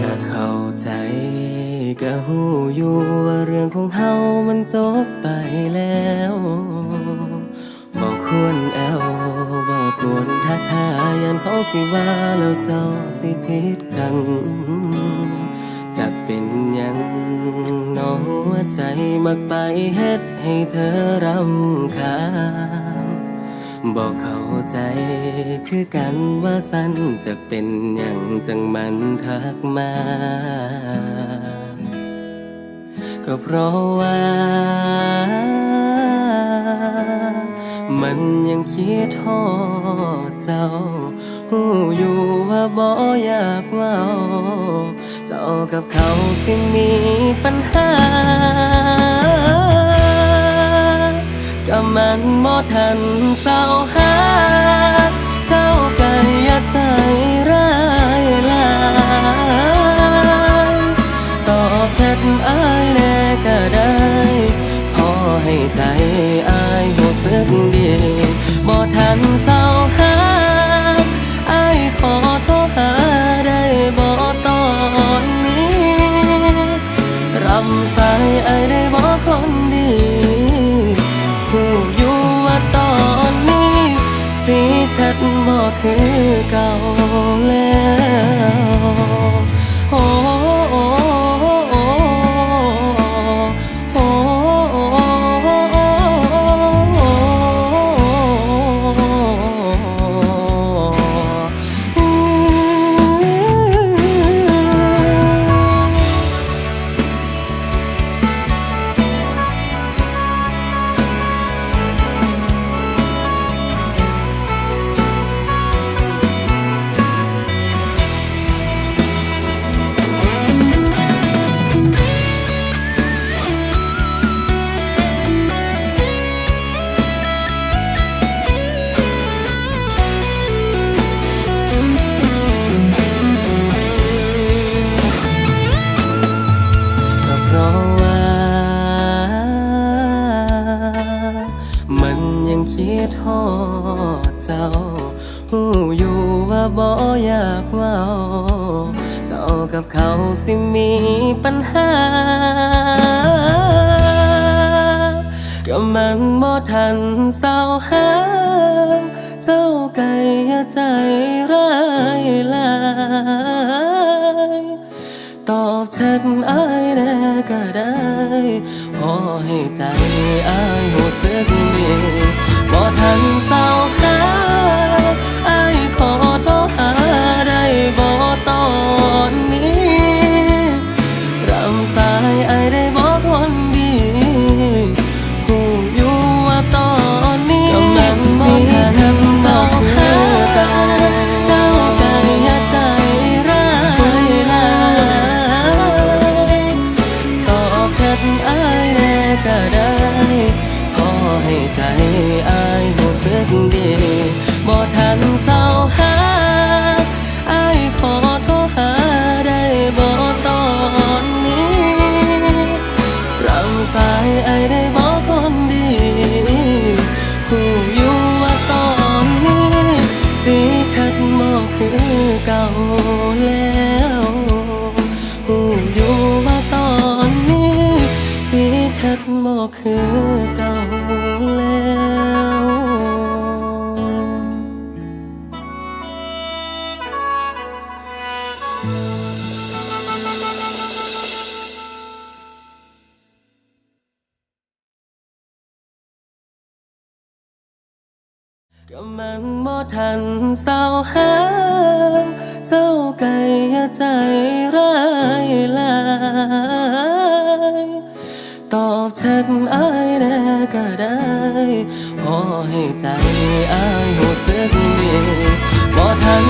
ก็เข้าใจก็หูอยู่ว่าเรื่องของเฮามันจบไปแล้วบอกควรแอวบอกควรทักหายันเขาสิว่าแล้วเจ้าสิผิดกันจะเป็นยังน้องหัวใจมักไปเฮ็ดให้เธอรำคาญ บอกเข้าใจ คือกันว่าสั้นจะเป็นอย่างจังมันทักมา ก็เพราะว่า มันยังคิดทอดเจ้าหูอยู่ว่าบ่อยากเว่าเจ้ากับเขาสิมีปัญหา ทันเศร้าหา บอกคือเก่าแล้ว บ่อยากว่าเจ้ากับเขาสิมีปัญหา ก็มันบ่ทันเศร้าหา เจ้าไก่ใจร้ายลายตอบแชทอายแน่ก็ได้พอให้ใจอายหูสึกดีบ่ทันเศร้าหา ก็ได้ ขอให้ใจอายรู้สึกดีบ่ทันเศร้าหาอายขอโทรหาได้บ่ตอนนี้รำสายอายได้บอคนดีผู้อยู่ว่าตอนนี้ สีชัดบ่คือเก่าแล้ว ชัดบ่คือเก่าแล้วก็มันบ่ทันเศร้าหาเจ้าไก่อย่าใจร้ายลา ตอบแชทอายแน่ก็ได้พอให้ใจอายหูสึกดีบ่ทัน